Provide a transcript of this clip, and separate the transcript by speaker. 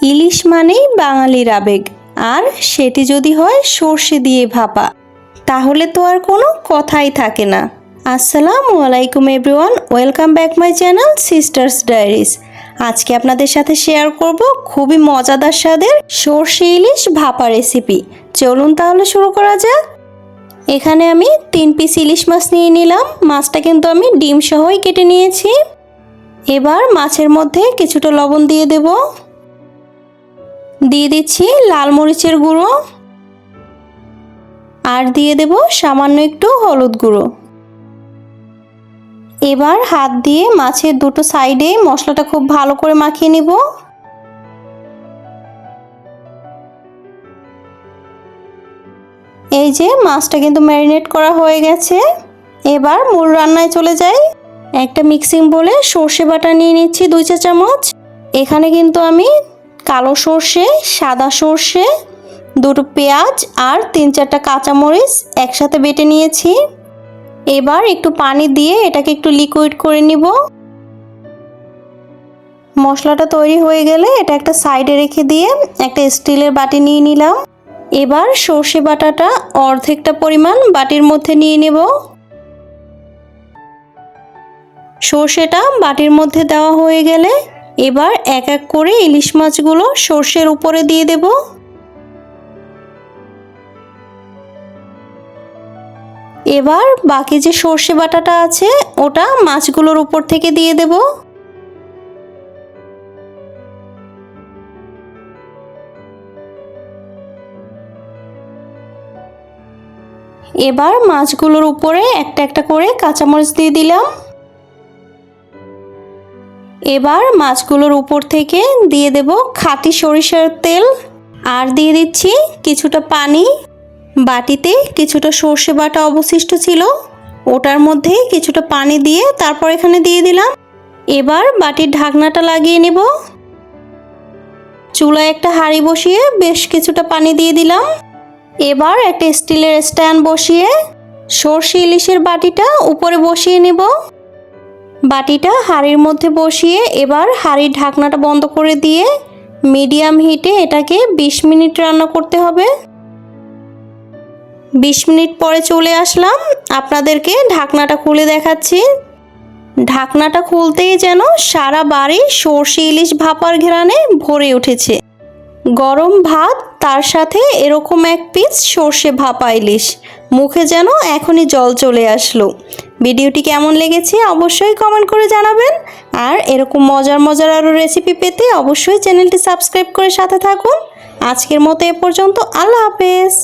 Speaker 1: ইলিশ মানেই বাঙালির আবেগ, আর সেটি যদি হয় সর্ষে দিয়ে ভাপা। তাহলে তো আর কোনো কথাই থাকে না। আসসালামু আলাইকুম everyone, welcome back my channel sisters diaries. আজকে আপনাদের সাথে শেয়ার করব খুবই মজাদার স্বাদের সর্ষে ইলিশ ভাপা রেসিপি। চলুন তাহলে শুরু করা যাক। এখানে আমি তিন পিস ইলিশ মাছ নিয়ে নিলাম। মাছটা কিন্তু আমি ডিম সহই কেটে নিয়েছি। এবার মাছের মধ্যে কিছুটা লবণ দিয়ে দেব। দিয়ে দিচ্ছি লাল মরিচের গুঁড়ো। আর দিয়ে দেব সামান্য একটু হলুদ গুঁড়ো। এবার হাত দিয়ে মাছের দুটো সাইডে মশলাটা খুব ভালো করে মাখিয়ে নিব। এই যে মাছটা কিন্তু ম্যারিনেট করা হয়ে গেছে। এবার মূল রান্নায় চলে যাই। একটা মিক্সিং বলে সর্ষে বাটা নিয়ে নিচ্ছি দুই চা চামচ। এখানে কিন্তু আমি কালো সর্ষে, সাদা সর্ষে, দুটো পেঁয়াজ আর তিন চারটা কাঁচামরিচ একসাথে বেটে নিয়েছি। এবার একটু পানি দিয়ে এটাকে একটু লিকুইড করে নিব। মশলাটা তৈরি হয়ে গেলে এটা একটা সাইডে রেখে দিয়ে একটা স্টিলের বাটি নিয়ে নিলাম। এবার সর্ষে বাটাটা অর্ধেকটা পরিমাণ বাটির মধ্যে নিয়ে নেব। সর্ষেটা বাটির মধ্যে দেওয়া হয়ে গেলে এবার এক এক করে ইলিশ মাছগুলো সর্ষের উপরে দিয়ে দেব। এবার বাকি যে সর্ষে বাটাটা আছে, ওটা মাছগুলোর উপর থেকে দিয়ে দেব। এবার মাছগুলোর উপরে একটা একটা করে কাঁচামরিচ দিয়ে দিলাম। এবার মাছগুলোর উপর থেকে দিয়ে দেব খাঁটি সরিষার তেল। আর দিয়ে দিচ্ছি কিছুটা পানি। বাটিতে কিছুটা সর্ষে বাটা অবশিষ্ট ছিল। ওটার মধ্যে কিছুটা পানি দিয়ে তারপর এখানে দিয়ে দিলাম। এবার বাটির ঢাকনাটা লাগিয়ে নেব। চুলায় একটা হাঁড়ি বসিয়ে বেশ কিছুটা পানি দিয়ে দিলাম। এবার একটা স্টিলের স্ট্যান্ড বসিয়ে সর্ষে ইলিশের বাটিটা উপরে বসিয়ে নেব। বাটিটা হাঁড়ির মধ্যে বসিয়ে এবার হাঁড়ির ঢাকনাটা বন্ধ করে দিয়ে মিডিয়াম হিটে এটাকে বিশ মিনিট রান্না করতে হবে। বিশ মিনিট পরে চলে আসলাম। আপনাদেরকে ঢাকনাটা খুলে দেখাচ্ছি। ঢাকনাটা খুলতেই যেন সারা বাড়ি সর্ষে ইলিশ ভাপার ঘেরানে ভরে উঠেছে। গরম ভাত, তার সাথে এরকম এক পিস সর্ষে ভাপা ইলিশ। মুখে যেন এখনই জল চলে আসলো। ভিডিওটি কেমন লেগেছে অবশ্যই কমেন্ট করে জানাবেন। আর এরকম মজার মজার আরও রেসিপি পেতে অবশ্যই চ্যানেলটি সাবস্ক্রাইব করে সাথে থাকুন। আজকের মতো এ পর্যন্ত আল্লাহ হাফেজ।